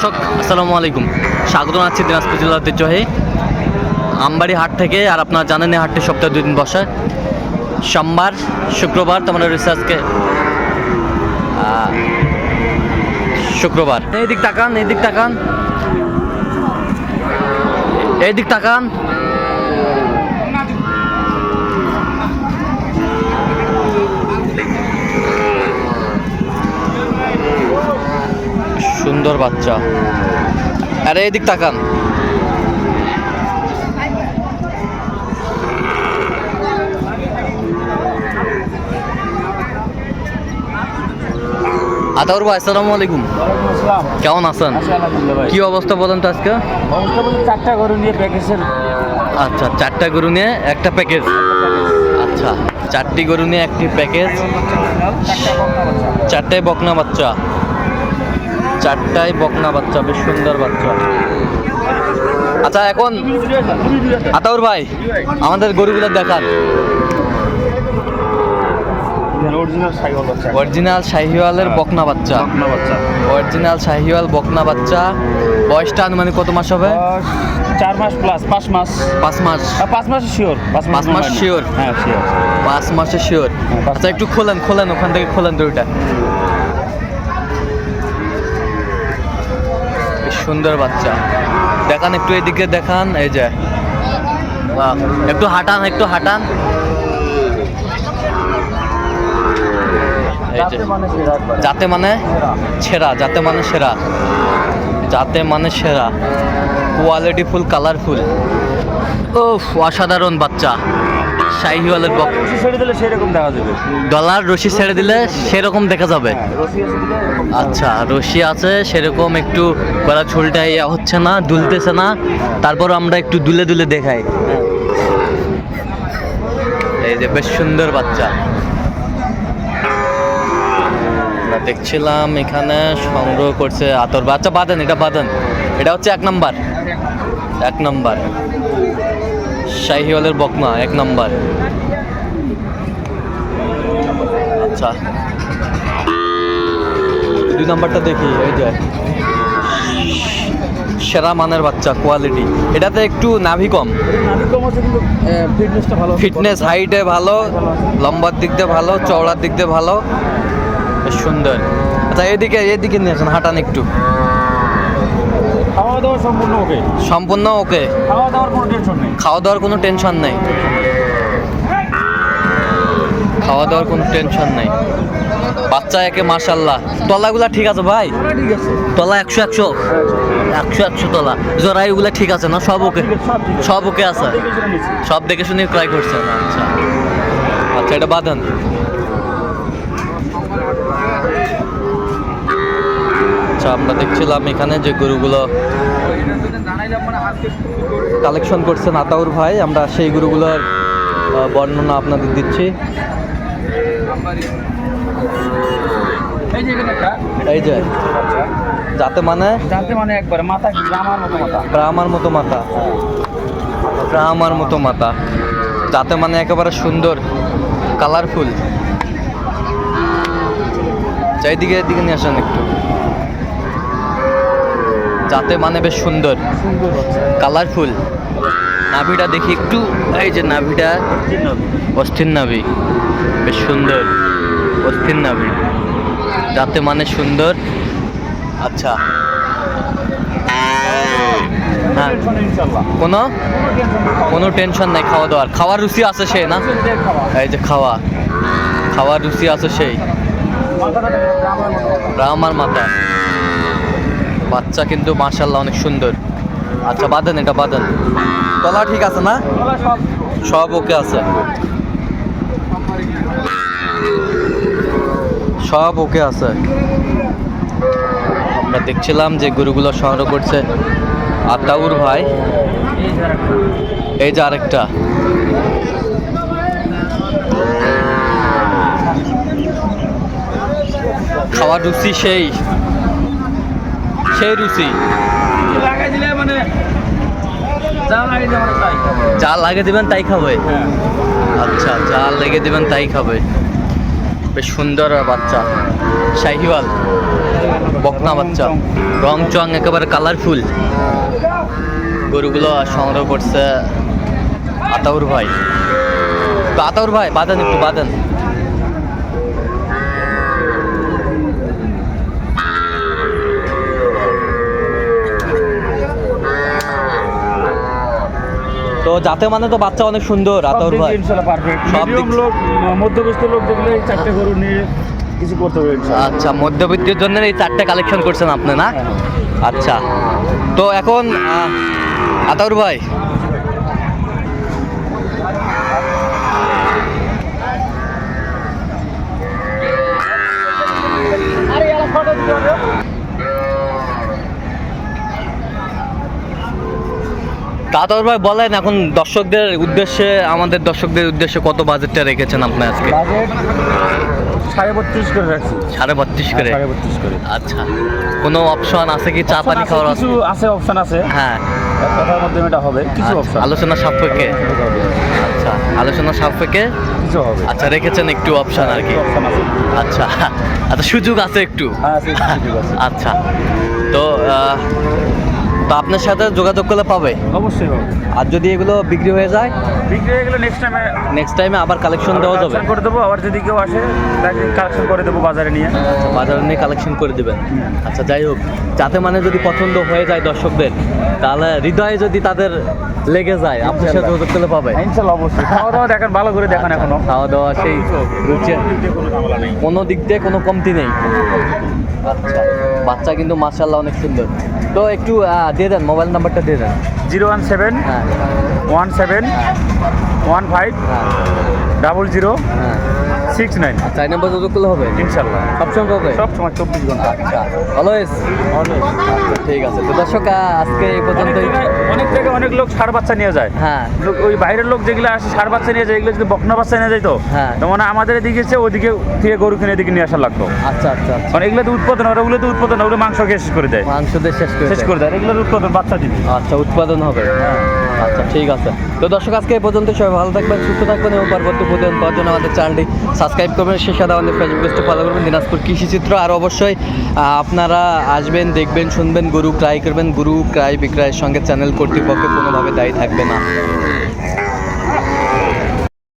দর্শক, আসসালামু আলাইকুম। স্বাগত জানাচ্ছি দিনাজপুর জেলার ঐতিহ্যবাহী আমবাড়ি হাট থেকে, আর আপনারা জানেন এই হাটটি সপ্তাহে দুই দিন বসে। সোমবার, শুক্রবার তোমার রিসার্চকে আজকে শুক্রবার। এই দিক তাকান, এই দিক তাকান। এই দিক তাকান। সুন্দর বাচ্চা। আরে এদিক তাকান। আতাউর ভাই আসসালামু আলাইকুম। কেমন আছেন? কি অবস্থা বলেন তো আজকে? চারটা গরু নিয়ে প্যাকেজের আচ্ছা চারটা গরু নিয়ে একটা প্যাকেজ আচ্ছা চারটি গরু নিয়ে একটি প্যাকেজ চারটায় বকনা বাচ্চা। চারটায় বকনা বাচ্চা বেশ সুন্দর বাচ্চা। আচ্ছা এখন আতাউর ভাই আমাদের গরুগুলো দেখান। অরিজিনাল শাহিওয়ালের বকনা বাচ্চা। অরিজিনাল শাহিওয়াল বকনা বাচ্চা। বয়সটা আনুমানিক কত মাস হবে? চার মাস প্লাস পাঁচ মাস। পাঁচ মাস। পাঁচ মাস শিওর পাঁচ মাস। হ্যাঁ শিওর পাঁচ মাসে শিওর পাঁচ আচ্ছা একটু খোলেন খোলেন ওখান থেকে খোলেন দুইটা। সুন্দর বাচ্চা। দেখান একটু এদিকে দেখান, এই যে। একটু হাঁটান একটু হাঁটান। যাতে মানে সেরা, যাতে মানে সেরা। যাতে মানে সেরা। কোয়ালিটি ফুল কালারফুল ও অসাধারণ বাচ্চা। শাহিওয়ালের বক রশি ছেড়ে দিলে সেরকম দেখা যাবে। ডলার রশি ছেড়ে দিলে সেরকম দেখা যাবে। হ্যাঁ, দেখা আচ্ছা রশি আছে সেরকম একটু গলা ঝুলটা ইয়া হচ্ছে না দুলতেছে না। তারপর আমরা একটু দুলে দুলে দেখাই। এই যে বেশ সুন্দর বাচ্চা। দেখছিলাম এখানে সংগ্রহ করছে আতর। বাচ্চা বাঁধেন এটা বাঁধেন। এটা হচ্ছে এক নাম্বার। এক নাম্বার। শাহিওয়ালের বকনা, এক নাম্বার। আচ্ছা। দুই নাম্বারটা দেখি, এই যে। সেরা মানের বাচ্চা কোয়ালিটি এটাতে একটু নাভি কম। ফিটনেস হাইটে ভালো, লম্বার দিক দিয়ে ভালো, চওড়ার দিক দিয়ে ভালো। সুন্দর। আচ্ছা এদিকে এদিকে নিয়ে আসেন, হাঁটান একটু। খাওয়া দাওয়া সম্পূর্ণ ওকে? সম্পূর্ণ ওকে। খাওয়া দাওয়ার কোনো টেনশন নেই? খাওয়া দাওয়ার কোনো টেনশন নেই। খাওয়া দাওয়ার কোনো টেনশন নেই। বাচ্চা একে মাশাল্লাহ তলাগুলা ঠিক আছে ভাই? তলা একশো একশো। একশো একশো তলা। জরাইগুলা ঠিক আছে না? সব ওকে? সব ওকে আছে? সব দেখে শুনে ক্রয় করছেন আচ্ছা। আচ্ছা এটা বাঁধেন আমরা দেখছিলাম এখানে যে গরুগুলো কালেকশন করছেন আতাউর ভাই। আমরা সেই গরুগুলোর বর্ণনা আপনাদের দিচ্ছি। এই যে, যাতে মানে? মানে একবারে মাথা গ্রামার মতো মাথা। ব্রাহ্মার মতো মাথা। যাতে মানে একেবারে সুন্দর কালারফুল চাইদিকে এদিকে নিয়ে আসেন একটু। যাতে মানে বেশ সুন্দর। কালারফুল। নাভিটা দেখি একটু এই যে নাভিটা। অস্থির নাভি। বেশ সুন্দর। অস্থির নাভি। যাতে মানে সুন্দর। আচ্ছা। হ্যাঁ। কোনো? কোনো টেনশন নাই খাওয়া দাওয়ার। খাওয়ার রুচি আছে সে না? এই যে খাওয়া। খাওয়ার রুচি আছে সেই। আমার মাথা। বাচ্চা কিন্তু মার্শাল্লাহ অনেক সুন্দর। আচ্ছা বাঁধেন এটা, বাঁধেন। তলা ঠিক আছে না? সব ওকে আছে। সব ওকে আছে। আমরা দেখছিলাম যে গরুগুলো সংগ্রহ করছে আতাউর ভাই। এই যে আরেকটা। খাওয়ার রুচি সেই সেই রুচি। যা লাগে দিবেন তাই খাবে। আচ্ছা যা লেগে দিবেন তাই খাবে। বেশ সুন্দর বাচ্চা। শাহিওয়াল, বকনা বাচ্চা। রং চং একেবারে কালারফুল গরুগুলো সংগ্রহ করছে আতাউর ভাই। আতাউর ভাই, বাঁধেন একটু, বাঁধেন। যাতে মানে তো বাচ্চা অনেক সুন্দর আতাউর ভাই। মিডিয়াম লোক মধ্যবিত্ত লোক দেখলে এই চারটে গরু নিয়ে কিছু করতে হবে আচ্ছা মধ্যবিত্তের জন্য এই চারটে কালেকশন করছেন আপনি না? আচ্ছা। তো এখন আতাউর ভাই। আতাউর ভাই বলেন এখন দর্শকদের উদ্দেশ্যে আমাদের দর্শকদের উদ্দেশ্যে কত বাজেটটা রেখেছেন আপনি আজকে? বাজেট সাড়ে বত্রিশ করে রাখছি। সাড়ে বত্রিশ করে? সাড়ে বত্রিশ করে। আচ্ছা। কোনো অপশন আছে কি চা পানি আছে, খাওয়ার কিছু আছে অপশন আছে। হ্যাঁ। কথার মাধ্যমে এটা হবে কিছু আচ্ছা, অপশন আলোচনা সাপেক্ষে? আচ্ছা আলোচনা সাপেক্ষে? কিছু হবে। আচ্ছা রেখেছেন একটু অপশন আর কি। আচ্ছা আচ্ছা সুযোগ আছে একটু। হ্যাঁ আচ্ছা তো তো আপনার সাথে যোগাযোগ করলে পাবে? অবশ্যই আর যদি এগুলো বিক্রি হয়ে যায়? বিক্রি হয়ে গেলে নেক্সট টাইমে নেক্সট টাইমে আবার কালেকশন দেওয়া যাবে? করে দেবো আবার যদি কেউ আসে তাকে কালেকশন করে দেবো বাজারে নিয়ে। বাজারে নিয়ে কালেকশন করে দিবেন? আচ্ছা যাই হোক যাতে মানে যদি পছন্দ হয়ে যায় দর্শকদের তাহলে হৃদয়ে যদি তাদের লেগে যায় আপনার সাথে যোগাযোগ করলে পাবে? ইনশাল্লাহ অবশ্যই। খাওয়া দাওয়া দেখেন ভালো করে দেখেন এখনও। খাওয়া দাওয়া সেই রুচি কোনো দিক দিয়ে কোনো কমতি নেই। আচ্ছা বাচ্চা কিন্তু মাশাল্লাহ অনেক সুন্দর। তো একটু দিয়ে দেন মোবাইল নাম্বারটা দিয়ে দেন। জিরো ওয়ান সেভেন হ্যাঁ। ওয়ান সেভেন ওয়ান ফাইভ হ্যাঁ। ডাবল জিরো হ্যাঁ। সিক্স নাইন চার নম্বর যোগাযোগ করলে হবে? ইনশাল্লাহ। সবসময় হবে? সব সময় চব্বিশ ঘণ্টা আচ্ছা অলওয়েজ আচ্ছা ঠিক আছে তো দর্শক আজকে এই অনেক জায়গায় অনেক জায়গায় অনেক লোক সার বাচ্চা নিয়ে যায়। হ্যাঁ। ওই বাইরের লোক যেগুলো আসে সার বাচ্চা নিয়ে যায় এগুলো যদি বকনা বাচ্চা নিয়ে যায় তো হ্যাঁ। মানে আমাদের এদিকে এসে ওদিকে থেকে গরু কিনে এদিকে নিয়ে আসা লাগতো। আচ্ছা আচ্ছা আচ্ছা। কারণ এগুলো তো উৎপাদন হয় ওগুলো তো উৎপাদন হয়, ওগুলো মাংস শেষ করে দেয়। মাংস দিয়ে শেষ করে শেষ দেয়। করে দেয় এগুলোর উৎপাদন বাচ্চা দিবে। আচ্ছা উৎপাদন হবে আচ্ছা ঠিক আছে। তো দর্শক, আজকে এই পর্যন্ত সবাই ভালো থাকবেন, সুস্থ থাকবেন এবং পরবর্তী প্রতিদিন পাওয়ার জন্য আমাদের চ্যানেলটি সাবস্ক্রাইব করবেন, সেই সাথে আমাদের ফেসবুক পেজটি ফলো করবেন, দিনাজপুর কৃষিচিত্র। আর অবশ্যই আপনারা আসবেন, দেখবেন, শুনবেন, গরু ক্রাই করবেন, গরু ক্রাই বিক্রয়ের সঙ্গে চ্যানেল কর্তৃপক্ষ কোনোভাবে দায়ী থাকবে না।